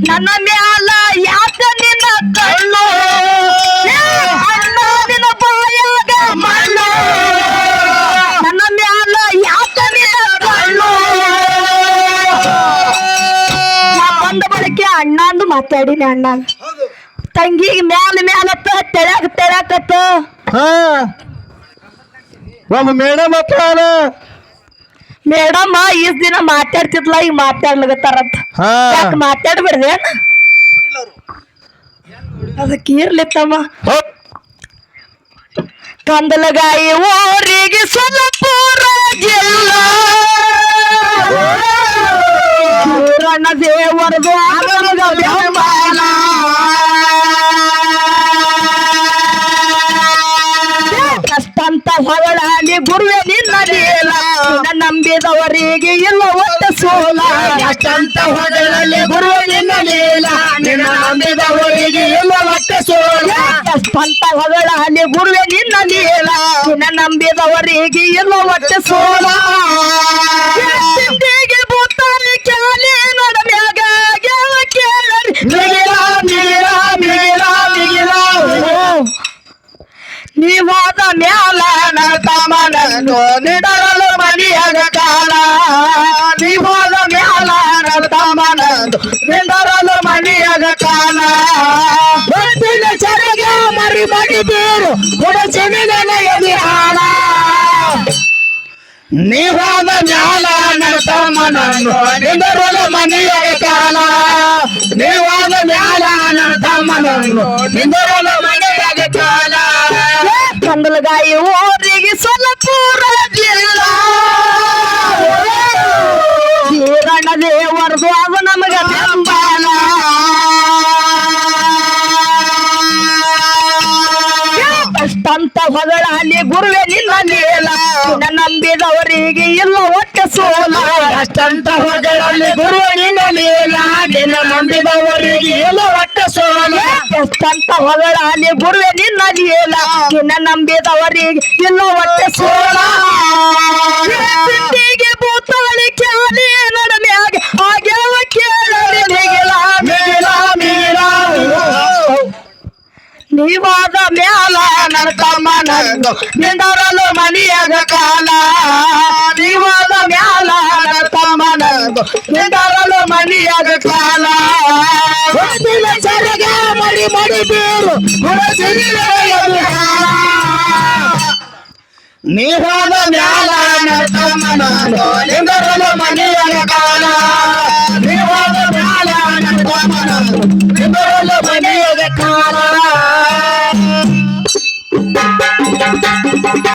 ನನ್ನ ಮ್ಯಾಲ ಯಾಕ ನಿನ್ನ ಕಣ್ಣು? ನಿನ್ನ ಬಾಯಾಗ ಮಣ್ಣು ನನ್ನ ಮ್ಯಾಲ ಯಾಕ ನಿನ್ನ ಕಣ್ಣು? ಬಂದ ಬಳಕೆ ಅಣ್ಣ ಅಂದು ಮಾತಾಡಿನಿ ಅಣ್ಣ. ತಂಗಿಗೆ ಮ್ಯಾಲ ಮ್ಯಾಲತ್ತ ತೆಳ್ಯಾಕ ತೆಳ್ಯಾಕತ್ತ ಹಾ. ಒಂದು ಮೇಡಮ್ ಅಪ್ಪಾರ ಮೇಡಮ್ ಈಸ್ ದಿನ ಮಾತಾಡ್ತಿದ್ಲ ಈಗ ಮಾತಾಡ್ಲಗತ್ತಾರಂತ. ಹಾ. ಯಾಕೆ ಮಾತಾಡ್ಬಿಡ್ದೆ ಅದಕ್ಕೆ ಇರ್ಲಿ ತಮ್ಮ ಹೋಪ್. ಕಂದಲಗಾಯಿ ಊರಿಗೆ ಸುಲಪುರ ಜಿಲ್ಲಾ. ಕಷ್ಟಂತ ಹೊಗಳಾಲಿ ಗುರುವೆ ನಿನ್ನ ಲೀಲ ನಂಬಿದವರಿಗೆ ಇಲ್ಲ ಒಟ್ಟ ಸೋಲ. ಅಷ್ಟಂತ ಹೊಗಳಲಿ ಗುರುವೆ ನಿನ್ನ ಲೀಲ ನಂಬಿದವರಿಗೆ ಇಲ್ಲ ಒಟ್ಟ ಸೋಲ. ಪಂತ ಹೊಗಳಾಲಿ ಗುರುವೆ ನಿನ್ನ ಲೀಲ ನಿನ್ನ ನಂಬಿದವರಿಗೆ ಇಲ್ಲ ಒಟ್ಟ ಸೋಲ. ನೀವಾದ ಮ್ಯಾಲ ತಮನನ್ನು ನಿಡರಲು ಮನಿಯಗ ಕಾಲ. ನೀವಾದ ಮ್ಯಾಲ ತಮನನ್ನು ನಿಡರಲು ಮನಿಯಗ ಕಾಲ. ಹೊತ್ತಿನ ಚರಗ ಮರಿ ಮಡಿದೀರು ಹುಡುಚಿನ ನಯದಿ ಹಾಳ ನೀವಾದ ಮ್ಯಾಲ ತಮ್ಮನನ್ನು ನಿಡರಲು ಮನಿಯಾಗ ಕಾಲ. ನೀವಾದ ಮ್ಯಾಲ ತಮ್ಮನನ್ನು ನಿಡರಲು ಕಂದಲಗಾಯಿ ಊರಿಗೆ ಸೊಲ್ಲಪುರ ಜಿಲ್ಲಾ ಕಿರಣ ದೇವರದು ಅದು ನಮಗ ಬೆಂಬಲ. ಅಷ್ಟಂತ ಹೊಗಳಾಲಿ ಗುರುವೆ ನಿನ್ನ ನೀಲ. ನಂಬಿದವರಿಗೆ ಇಲ್ಲ ಒಟ್ಟ ಸೋಲ. ಅಷ್ಟಂತ ಹೊಗಳಲ್ಲಿ ಗುರುವೆ ನಿನ್ನ ನೀಲ. ನಿನ್ನ ನಂಬಿದವರಿಗೆ ಎಲ್ಲ ಒಟ್ಟ ಹೊಗಳ, ನೀ ಗುರುವೆ ನಿನ್ನ ಏಲ ನಿನ್ನ ನಂಬಿದವರಿಗೆ ಇಲ್ಲ ಒಟ್ಟೆ ಸೋಳಿಗೆ ಭೂತಾಳಿ ಕ್ಯಾಲಿ ನಡಮ್ಯಾಗ ಆಗ್ಯಾವ ಕೇಳ ನೀವಾದ ಮ್ಯಾಲ ನನ್ನ ತಮ್ಮನಂದು ನಿಂದರಲು ಮನಿಯಾಗ ಕಾಲ. ನೀವಾದ ಮ್ಯಾಲ ನನ್ನ ತಮ್ಮನಂದು ನಿಂದರಲು ಮನಿಯಾಗ ಕಾಲ. ಕಾಲ ನೀವಾದ ಮ್ಯಾಲ ನನ್ನ ಮ್ಯಾಲ ನಿಂದರಲು ಮನಿಯಾಗ ಕಾಲ.